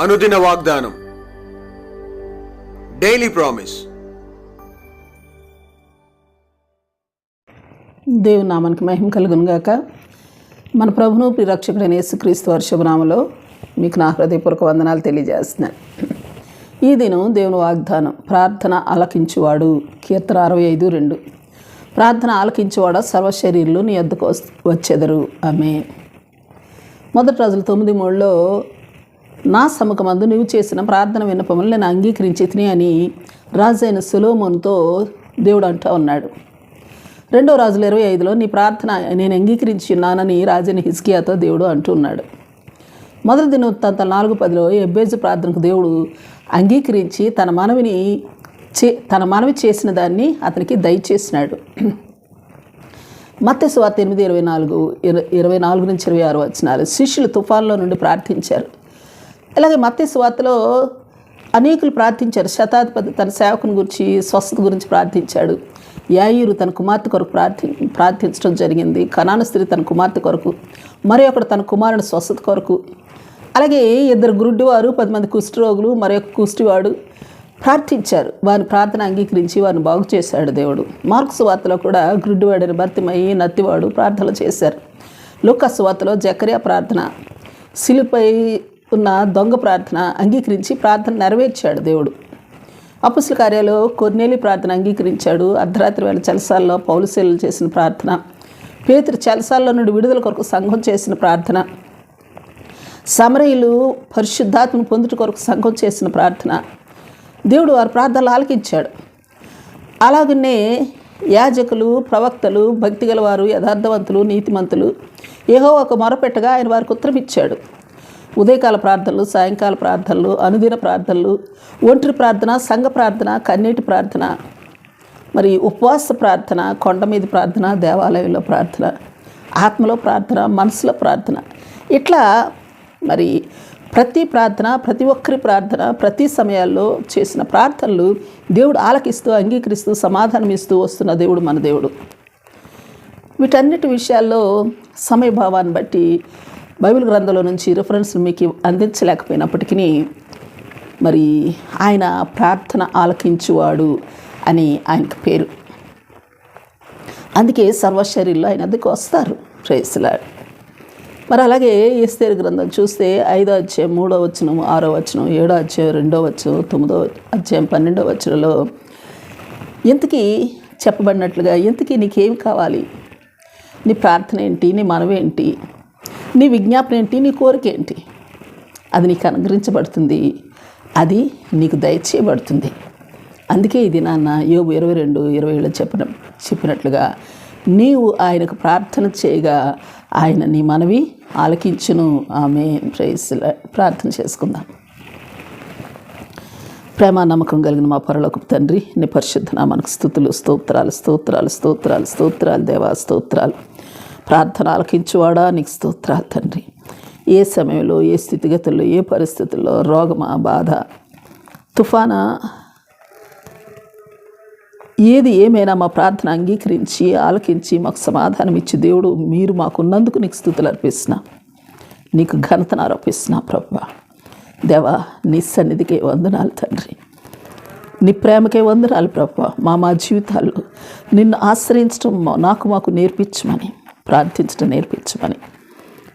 అనుదిన వాగ్దానం. Daily promise దేవుని నామానికి మహిమ కలుగును గాక. మన ప్రభును ప్రిరక్షకుడైన యేసుక్రీస్తు వర్షభనామలో మీకు నా హృదయపూర్వక వందనాలు తెలియజేస్తున్నాను. ఈ దినం దేవుని వాగ్దానం ప్రార్థన ఆలకించువాడు. కీర్తన అరవై ఐదు రెండు. ప్రార్థన ఆలకించేవాడ సర్వశరీరులు నీ ఎద్దుకు వచ్చెదరు. ఆమె మొదటి రోజులు తొమ్మిది మూడులో నా సముఖమందు నీవు చేసిన ప్రార్థన విన్నపములు నేను అంగీకరించి తిని అని రాజైన సులోమోన్తో దేవుడు అంటూ ఉన్నాడు. రెండో రాజులు ఇరవై ఐదులో నీ ప్రార్థన నేను అంగీకరించి ఉన్నానని రాజైన హిస్కియాతో దేవుడు అంటున్నాడు మొదటి దినవృత్తాంతం నాలుగు పదిలో ఎబ్బేజు ప్రార్థనకు దేవుడు అంగీకరించి తన మనవిని చే తన మనవి చేసిన దాన్ని అతనికి దయచేసినాడు. మత్స్య వార్త ఎనిమిది ఇరవై నాలుగు ఇర- ఇరవై నాలుగు నుంచి ఇరవై ఆరు వచ్చినారు శిష్యులు తుఫాన్లో నుండి ప్రార్థించారు. అలాగే మత్తి వార్తలో అనేకులు ప్రార్థించారు. శతాధిపతి తన సేవకుని గురించి స్వస్థత గురించి ప్రార్థించాడు. యాయూరు తన కుమార్తె కొరకు ప్రార్థి ప్రార్థించడం జరిగింది. కనాన స్త్రీ తన కుమార్తె కొరకు మరి ఒకడు తన కుమారుని స్వస్థత కొరకు. అలాగే ఇద్దరు గురుడ్డివారు పది మంది కుష్ఠరోగులు మరి ఒక కుష్టివాడు ప్రార్థించారు. వారి ప్రార్థన అంగీకరించి వారిని బాగు చేశాడు దేవుడు. మార్క్స్ వార్తలో కూడా గుడ్డివాడిని భర్తమయ్యి నత్తివాడు ప్రార్థనలు చేశారు. లూకస్ వార్తలో జకరియా ప్రార్థన. శిలుపై ఉన్న దొంగ ప్రార్థన అంగీకరించి ప్రార్థన నెరవేర్చాడు దేవుడు. అపుసుల కార్యాలు కొన్నేలి ప్రార్థన అంగీకరించాడు. అర్ధరాత్రి వేళ చలసాల్లో పౌలుసేలు చేసిన ప్రార్థన. పేతురు చలసాల్లో నుండి విడుదల కొరకు సంఘం చేసిన ప్రార్థన. సమరయులు పరిశుద్ధాత్మను పొందుట కొరకు సంఘం చేసిన ప్రార్థన. దేవుడు వారి ప్రార్థనలు ఆలకించాడు. అలాగనే యాజకులు ప్రవక్తలు భక్తి గలవారు యథార్థవంతులు నీతిమంతులు ఏహో ఒక మొరపెట్టగా ఆయన వారికి ఉత్తరం ఇచ్చాడు ఉదయకాల ప్రార్థనలు సాయంకాల ప్రార్థనలు అనుదిన ప్రార్థనలు ఒంటరి ప్రార్థన సంఘ ప్రార్థన కన్నీటి ప్రార్థన మరి ఉపవాస ప్రార్థన కొండ మీద ప్రార్థన దేవాలయంలో ప్రార్థన ఆత్మలో ప్రార్థన మనసులో ప్రార్థన. ఇట్లా మరి ప్రతి ప్రార్థన ప్రతి ఒక్కరి ప్రార్థన ప్రతి సమయాల్లో చేసిన ప్రార్థనలు దేవుడు ఆలకిస్తూ అంగీకరిస్తూ సమాధానం ఇస్తూ వస్తున్న దేవుడు మన దేవుడు. వీటన్నిటి విషయాల్లో సమయభావాన్ని బట్టి బైబిల్ గ్రంథంలో నుంచి రిఫరెన్స్ మీకు అందించలేకపోయినప్పటికీ మరి ఆయన ప్రార్థన ఆలకించువాడు అని ఆయనకు పేరు. అందుకే సర్వశరీరులు ఆయన అందుకు వస్తారు. ప్రేసులాడు మరి అలాగే ఈస్తేరు గ్రంథం చూస్తే ఐదో అధ్యాయం మూడో వచనం ఆరో వచనం ఏడో అధ్యాయం రెండో వచనం తొమ్మిదో అధ్యాయం పన్నెండో వచనంలో ఇంతకీ చెప్పబడినట్లుగా ఇంతకీ నీకేం కావాలి? నీ ప్రార్థన ఏంటి? నీ మనవేంటి నీ విజ్ఞాపన ఏంటి? నీ కోరిక ఏంటి? అది నీకు అనుగ్రహించబడుతుంది. అది నీకు దయచేయబడుతుంది. అందుకే ఇది నాన్న యోగు ఇరవై రెండు ఇరవై ఏళ్ళు చెప్పిన చెప్పినట్లుగా నీవు ఆయనకు ప్రార్థన చేయగా ఆయన నీ మనవి ఆలకించును. ఆమె ప్రైస్ల ప్రార్థన చేసుకుందాం. ప్రేమ నమ్మకం కలిగిన మా పొరలోకి తండ్రి నీ పరిశుద్ధ నామానికి స్థుతులు స్తోత్రాలు స్తోత్రాలు స్తోత్రాలు స్తోత్రాలు దేవా స్తోత్రాలు. ప్రార్థన ఆలకించువాడా నీకు స్తోత్రాలు తండ్రి. ఏ సమయంలో ఏ స్థితిగతుల్లో ఏ పరిస్థితుల్లో రోగమా బాధ తుఫానా? ఏది ఏమైనా మా ప్రార్థన అంగీకరించి ఆలకించి మాకు సమాధానం ఇచ్చి దేవుడు మీరు మాకున్నందుకు నీకు స్థుతులు అర్పిస్తున్నా. నీకు ఘనతను ఆరోపిస్తున్నా ప్రభు. దేవా నీ సన్నిధికే వందనాలు తండ్రి. నీ ప్రేమకే వందనాలు ప్రభు. మా మా జీవితాల్లో నిన్ను ఆశ్రయించడం నాకు మాకు నేర్పించమని. ప్రార్థించడం నేర్పించమని.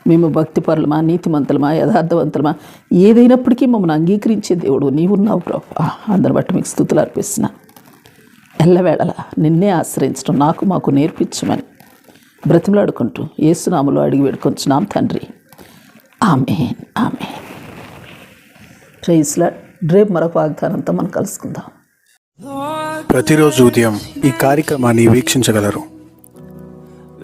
మేము భక్తిపరులమా నీతిమంతులమా యథార్థవంతులమా ఏదైనప్పటికీ మమ్మల్ని అంగీకరించే దేవుడు నీవున్నావు ప్రభు. అందరి బట్టి మీకు స్థుతులు అర్పిస్తున్నా. ఎల్లవేళల నిన్నే ఆశ్రయించడం నాకు మాకు నేర్పించమని బ్రతిమలాడుకుంటూ ఏసునాములో అడిగి వేడుకొంచున్నాం తండ్రి. Amen amen. ప్రైజ్లా రేపు మరొక వాగ్దానంతో మనం కలుసుకుందాం. ప్రతిరోజు ఉదయం ఈ కార్యక్రమాన్ని వీక్షించగలరు.